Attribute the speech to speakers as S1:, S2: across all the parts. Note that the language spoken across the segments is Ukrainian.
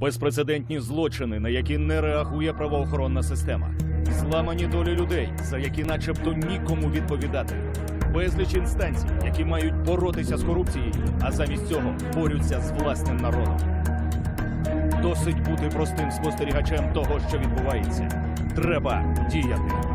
S1: безпрецедентні злочини, на які не реагує правоохоронна система, зламані долі людей, за які, начебто, нікому відповідати, безліч інстанцій, які мають боротися з корупцією, а замість цього борються з власним народом. Досить бути простим спостерігачем того, що відбувається. Треба діяти.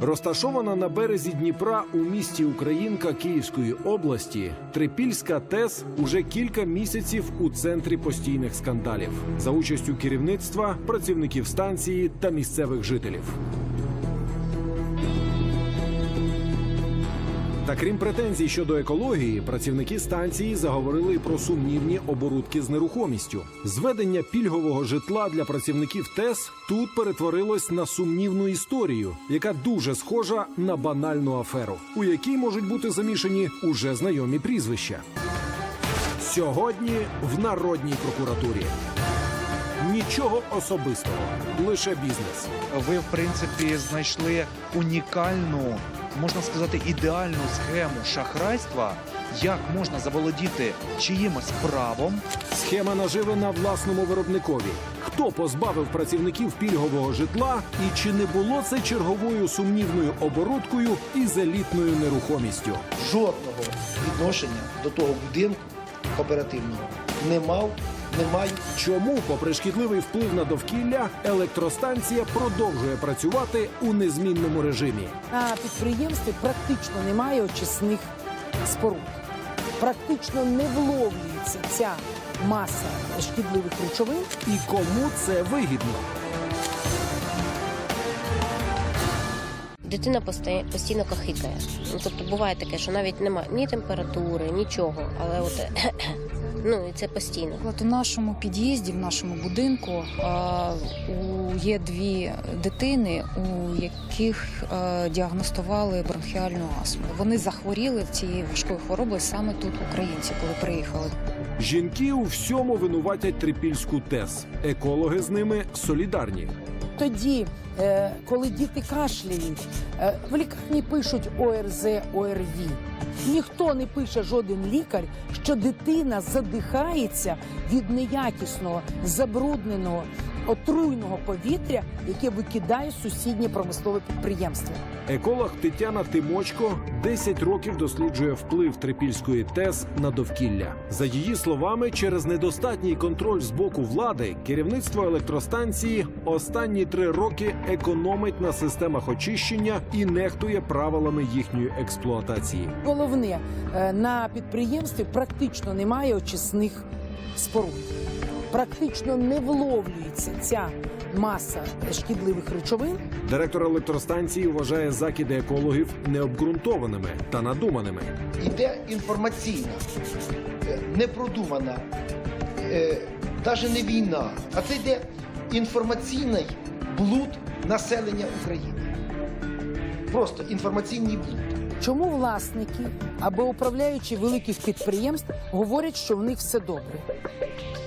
S2: Розташована на березі Дніпра у місті Українка Київської області, Трипільська ТЕС уже кілька місяців у центрі постійних скандалів за участю керівництва, працівників станції та місцевих жителів. Та крім претензій щодо екології, працівники станції заговорили про сумнівні оборудки з нерухомістю. Зведення пільгового житла для працівників ТЕС тут перетворилось на сумнівну історію, яка дуже схожа на банальну аферу, у якій можуть бути замішані уже знайомі прізвища. Сьогодні в народній прокуратурі. Нічого особистого, лише бізнес.
S3: ви в принципі знайшли унікальну, можна сказати, ідеальну схему шахрайства, як можна заволодіти чиїмось правом,
S2: Схема наживи на власному виробникові. Хто позбавив працівників пільгового житла, і чи не було це черговою сумнівною оборудкою із елітною нерухомістю?
S4: жодного відношення до того будинку кооперативного не мав, маю.
S2: Чому, попри шкідливий вплив на довкілля, електростанція продовжує працювати у незмінному режимі?
S5: На підприємстві практично немає очисних споруд. Практично не вловлюється ця маса шкідливих речовин.
S2: І кому це вигідно?
S6: Дитина постійно кахикає. Ну, тобто буває таке, що навіть немає ні температури, нічого, але от ну і це постійно.
S7: От у нашому під'їзді, в нашому будинку, є дві дитини, у яких діагностували бронхіальну астму. Вони захворіли цією важкою хворобою саме тут, українці, коли приїхали.
S2: Жінки у всьому винуватять трипільську ТЕС. Екологи з ними солідарні.
S5: Тоді, е, коли діти кашляють, е, в лікарні пишуть ОРЗ, ОРВІ. Ніхто не пише жоден лікар, що дитина задихається від неякісного, забрудненого, отруйного повітря, яке викидає сусіднє промислове підприємство.
S2: Еколог Тетяна Тимочко 10 років досліджує вплив трипільської ТЕС на довкілля. За її словами, через недостатній контроль з боку влади керівництво електростанції останні три роки економить на системах очищення і нехтує правилами їхньої експлуатації.
S5: Головне, е, на підприємстві практично немає очисних споруд. Практично не вловлюється ця маса шкідливих речовин.
S2: Директор електростанції вважає закиди екологів необґрунтованими та надуманими.
S4: Іде інформаційна, е, непродумана, навіть не війна, а це йде інформаційний блуд населення України. Просто інформаційний блуд.
S5: Чому власники або управляючі великих підприємств говорять, що в них все добре?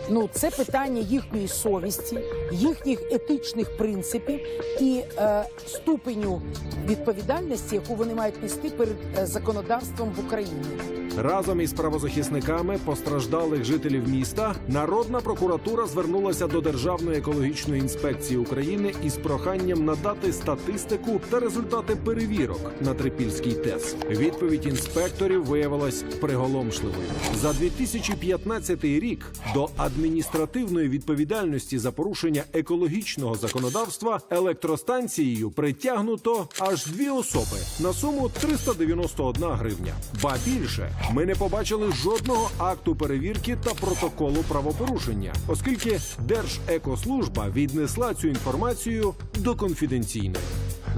S5: Ну, це питання їхньої совісті, їхніх етичних принципів і е, ступеню відповідальності, яку вони мають нести перед е, законодавством в Україні.
S2: Разом із правозахисниками постраждалих жителів міста народна прокуратура звернулася до Державної екологічної інспекції України із проханням надати статистику та результати перевірок на Трипільській ТЕС. Відповідь інспекторів виявилась приголомшливою. За 2015 рік до адміністративної відповідальності за порушення екологічного законодавства електростанцією притягнуто аж дві особи на суму 391 гривня. Ба більше ми не побачили жодного акту перевірки та протоколу правопорушення, оскільки Держекослужба віднесла цю інформацію до конфіденційної.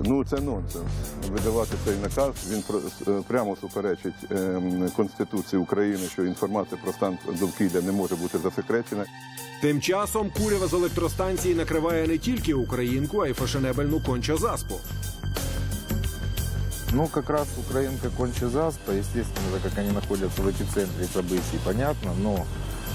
S8: Ну це нонсенс. Видавати цей наказ він е, прямо суперечить ем, Конституції України, що інформація про стан довкілля не може бути засекречена.
S2: Тим часом курява з електростанції накриває не тільки українку, а й фашенебельну конча заспу.
S9: Ну, как раз Украинка Конча Заспа, естественно, так как они находятся в эпицентре событий, понятно, но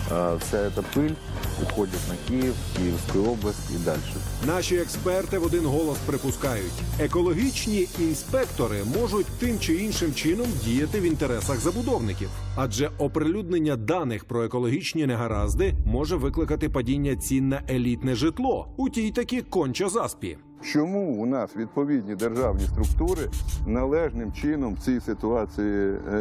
S9: э, вся эта пыль уходит на Киев, Киевскую область и дальше.
S2: Наші експерти в один голос припускають, екологічні інспектори можуть тим чи іншим чином діяти в інтересах забудовників, адже оприлюднення даних про екологічні негаразди може викликати падіння цін на елітне житло у тій такі конча заспі.
S8: Чому у нас відповідні державні структури належним чином в цій ситуації е,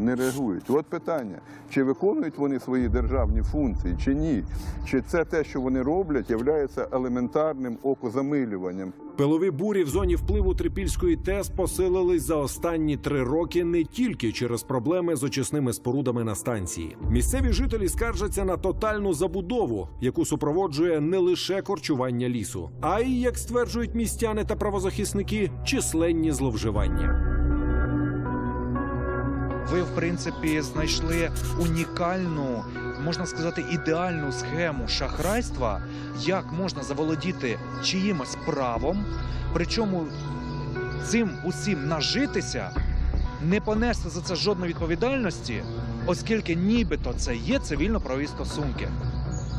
S8: не реагують? От питання: чи виконують вони свої державні функції, чи ні? Чи це те, що вони роблять, є елементарним окозамилюванням?
S2: Пилові бурі в зоні впливу Трипільської ТЕС посилились за останні три роки не тільки через проблеми з очисними спорудами на станції. Місцеві жителі скаржаться на тотальну забудову, яку супроводжує не лише корчування лісу, а й, як стверджують містяни та правозахисники, численні зловживання.
S3: Ви, в принципі, знайшли унікальну, можна сказати, ідеальну схему шахрайства, як можна заволодіти чиїмось правом, причому цим усім нажитися, не понести за це жодної відповідальності, оскільки нібито це є цивільно-правові стосунки.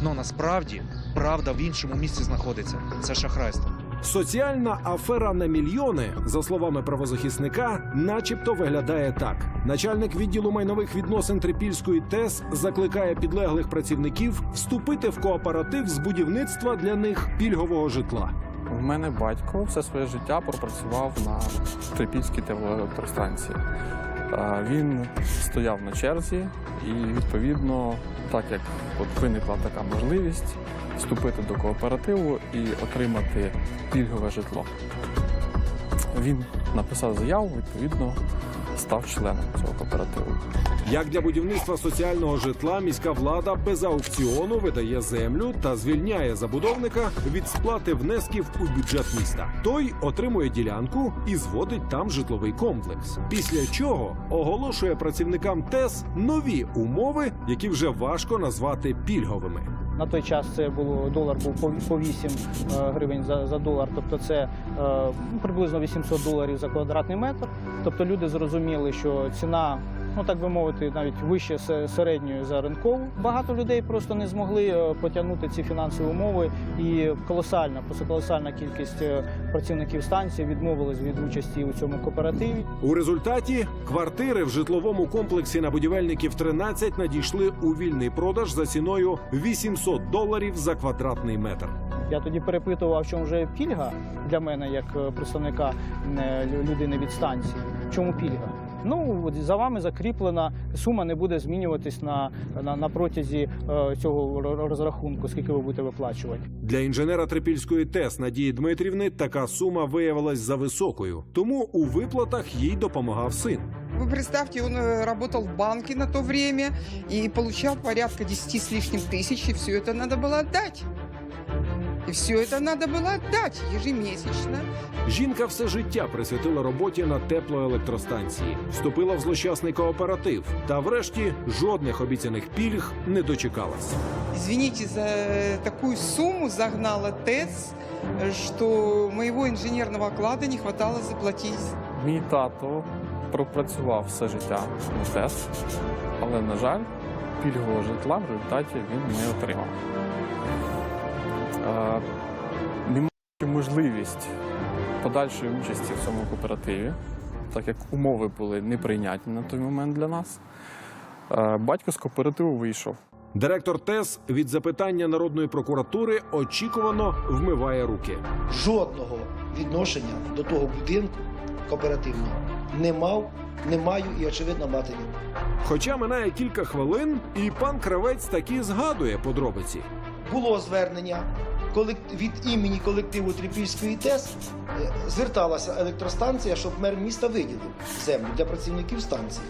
S3: Ну насправді правда в іншому місці знаходиться. Це шахрайство.
S2: Соціальна афера на мільйони, за словами правозахисника, начебто виглядає так: начальник відділу майнових відносин Трипільської ТЕС закликає підлеглих працівників вступити в кооператив з будівництва для них пільгового житла.
S10: В мене батько все своє життя пропрацював на Трипільській теплоелектростанції. Він стояв на черзі, і відповідно, так як от виникла така можливість вступити до кооперативу і отримати пільгове житло. Він написав заяву, відповідно, став членом цього кооперативу.
S2: Як для будівництва соціального житла міська влада без аукціону видає землю та звільняє забудовника від сплати внесків у бюджет міста. Той отримує ділянку і зводить там житловий комплекс. Після чого оголошує працівникам ТЕС нові умови, які вже важко назвати пільговими.
S11: На той час це було долар був по- по 8 е, гривень за, за долар, тобто це е, ну, приблизно 800 доларів за квадратний метр. Тобто люди зрозуміли, що ціна, ну так би мовити, навіть вище середньої за ринкову. Багато людей просто не змогли е, потягнути ці фінансові умови, і колосальна, просто колосальна кількість е, працівників станції відмовились від участі у цьому кооперативі.
S2: У результаті квартири в житловому комплексі на будівельників 13 надійшли у вільний продаж за ціною 800 доларів за квадратний метр.
S11: Я тоді перепитував, в чому вже пільга для мене, як е, представника людини від станції. Чому пільга? Ну от за вами закріплена сума не буде змінюватись на, на, на протязі е, цього ро- розрахунку, скільки ви будете виплачувати.
S2: Для інженера Трипільської ТЕС Надії Дмитрівни така сума виявилась за високою, тому у виплатах їй допомагав син.
S12: Вы представьте, он э, работал в банке на то время и получал порядка 10 с лишним тысяч, и все это надо было отдать. И все это надо было отдать ежемесячно.
S2: Жінка все життя присвятила роботі на теплоелектростанції, вступила в злощасний кооператив та, врешті, жодних обіцяних пільг не дочекалась.
S12: Извините, за э, такую сумму загнала ТЭЦ, э, что моего инженерного оклада не хватало заплатить.
S10: Мій тато пропрацював все життя на ТЕС, але, на жаль, пільгового житла в результаті він не отримав. Не маю можливість подальшої участі в цьому кооперативі, так як умови були неприйнятні на той момент для нас. Батько з кооперативу вийшов.
S2: Директор ТЕС від запитання народної прокуратури очікувано вмиває руки.
S4: Жодного відношення до того будинку кооперативного не мав, не маю і очевидно мати не.
S2: Хоча минає кілька хвилин, і пан кравець таки згадує подробиці.
S4: Було звернення від імені колективу Трипільської ТЕС. е, Зверталася електростанція, щоб мер міста виділив землю для працівників станції.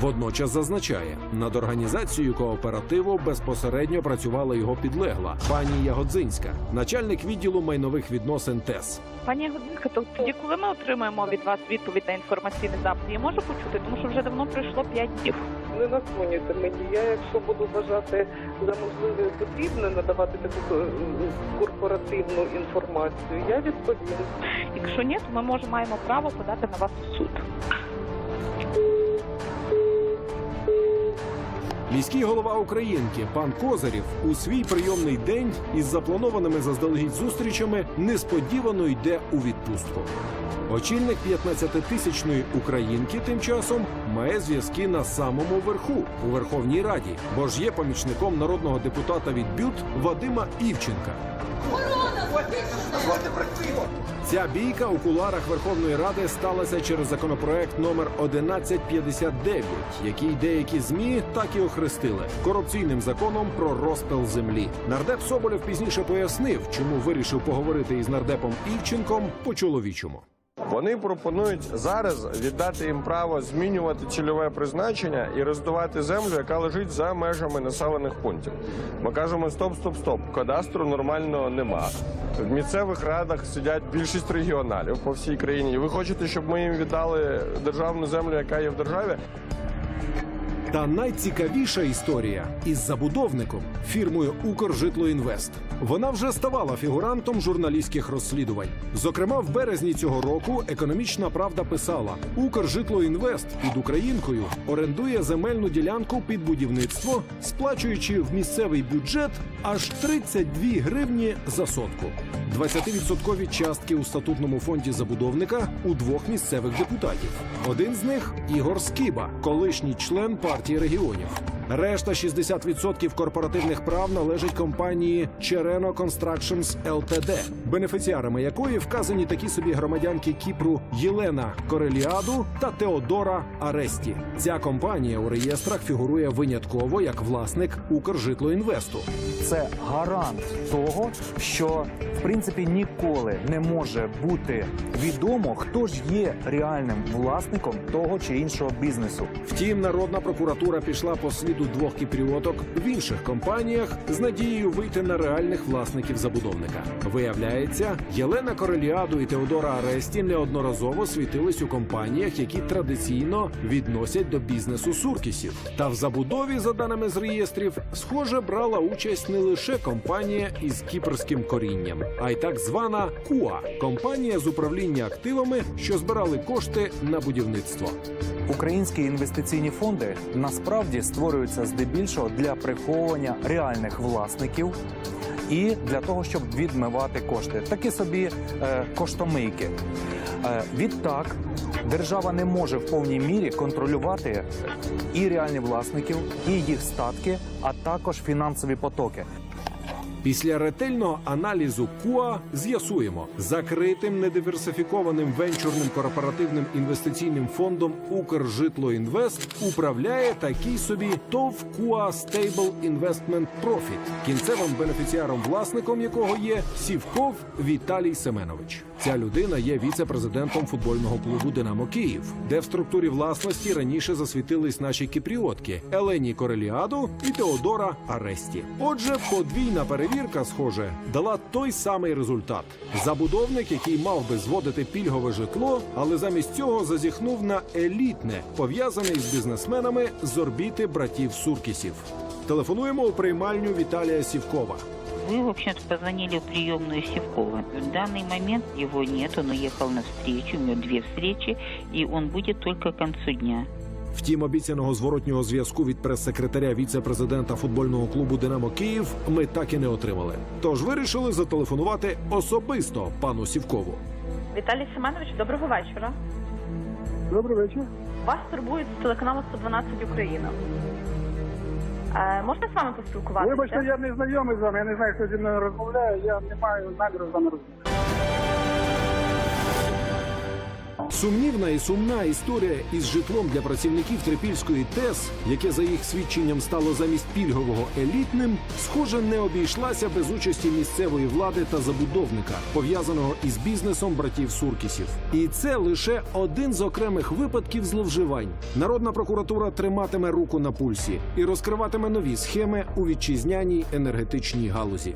S2: Водночас зазначає, над організацією кооперативу безпосередньо працювала його підлегла пані Ягодзинська, начальник відділу майнових відносин ТЕС.
S13: Пані то тоді, коли ми отримаємо від вас відповідь на інформаційний запит, я можу почути, тому що вже давно пройшло 5 днів.
S14: Не надзвонюйте мені. Я, якщо буду вважати за можливе потрібне надавати таку е, корпоративну інформацію, я відповім.
S13: Якщо ні, то ми можемо маємо право подати на вас в суд.
S2: Міський голова Українки пан Козирів у свій прийомний день із запланованими заздалегідь зустрічами несподівано йде у відпустку. Очільник 15-тисячної українки тим часом має зв'язки на самому верху у Верховній Раді, бо ж є помічником народного депутата від БЮТ Вадима Івченка. Ця бійка у куларах Верховної Ради сталася через законопроект номер 1159, який деякі змі так і охрестили корупційним законом про розпил землі. Нардеп Соболєв пізніше пояснив, чому вирішив поговорити із нардепом Івченком по чоловічому.
S15: Вони пропонують зараз віддати їм право змінювати цільове призначення і роздавати землю, яка лежить за межами населених пунктів. Ми кажемо стоп, стоп, стоп. Кадастру нормального нема. В місцевих радах сидять більшість регіоналів по всій країні. Ви хочете, щоб ми їм віддали державну землю, яка є в державі?
S2: Та найцікавіша історія із забудовником фірмою Укржитлоінвест. Вона вже ставала фігурантом журналістських розслідувань. Зокрема, в березні цього року економічна правда писала: Укржитлоінвест під Українкою орендує земельну ділянку під будівництво, сплачуючи в місцевий бюджет аж 32 гривні за сотку. 20% частки у статутному фонді забудовника у двох місцевих депутатів. Один з них Ігор Скіба, колишній член партії регіонів. Решта 60% корпоративних прав належить компанії Черено Constructions LTD, бенефіціарами якої вказані такі собі громадянки Кіпру Єлена Кореліаду та Теодора Аресті. Ця компанія у реєстрах фігурує винятково як власник Укржитлоінвесту.
S3: Це гарант того, що в принципі ніколи не може бути відомо, хто ж є реальним власником того чи іншого бізнесу.
S2: Втім, народна прокуратура пішла по сліду двох кіпріоток в інших компаніях з надією вийти на реальних власників забудовника. Виявляється, Єлена Кореліаду і Теодора Аресті неодноразово світились у компаніях, які традиційно відносять до бізнесу суркісів. Та в забудові, за даними з реєстрів, схоже брала участь не лише компанія із кіпрським корінням, а й так звана КУА компанія з управління активами, що збирали кошти на будівництво.
S3: Українські інвестиційні фонди насправді створюються здебільшого для приховування реальних власників і для того, щоб відмивати кошти. Такі собі е, коштомийки. Е, відтак, держава не може в повній мірі контролювати і реальні власників, і їх статки, а також фінансові потоки.
S2: Після ретельного аналізу КУА з'ясуємо, закритим недиверсифікованим венчурним корпоративним інвестиційним фондом Укржитлоінвест управляє такий собі ТОВ КУА Stable Investment Profit, кінцевим бенефіціаром власником якого є Сівков Віталій Семенович. Ця людина є віце-президентом футбольного клубу Динамо Київ, де в структурі власності раніше засвітились наші кіпріотки Елені Кореліаду і Теодора Аресті. Отже, подвійна перевірка, схоже, дала той самий результат: забудовник, який мав би зводити пільгове житло, але замість цього зазіхнув на елітне, пов'язане із бізнесменами з орбіти братів Суркісів. Телефонуємо у приймальню Віталія Сівкова.
S16: Вы, в общем-то, позвонили в приемную Севкова. В данный момент его нет, он уехал на встречу, у него две встречи, и он будет только к концу дня.
S2: Втім, обіцяного зворотнього зв'язку від прес-секретаря віце-президента футбольного клубу Динамо Київ ми так і не отримали. Тож вирішили зателефонувати особисто пану Сівкову.
S13: Віталій Семенович, доброго вечора.
S14: Добрий вечір.
S13: Вас турбують з телеканалу 112 Україна. Е, можна з вами поспілкуватися?
S14: Вибачте, я не знайомий з вами, я не знаю, хто зі мною розмовляє, я не маю наміру з вами розмовляти.
S2: Сумнівна і сумна історія із житлом для працівників Трипільської ТЕС, яке за їх свідченням стало замість пільгового елітним, схоже, не обійшлася без участі місцевої влади та забудовника, пов'язаного із бізнесом братів Суркісів. І це лише один з окремих випадків зловживань. Народна прокуратура триматиме руку на пульсі і розкриватиме нові схеми у вітчизняній енергетичній галузі.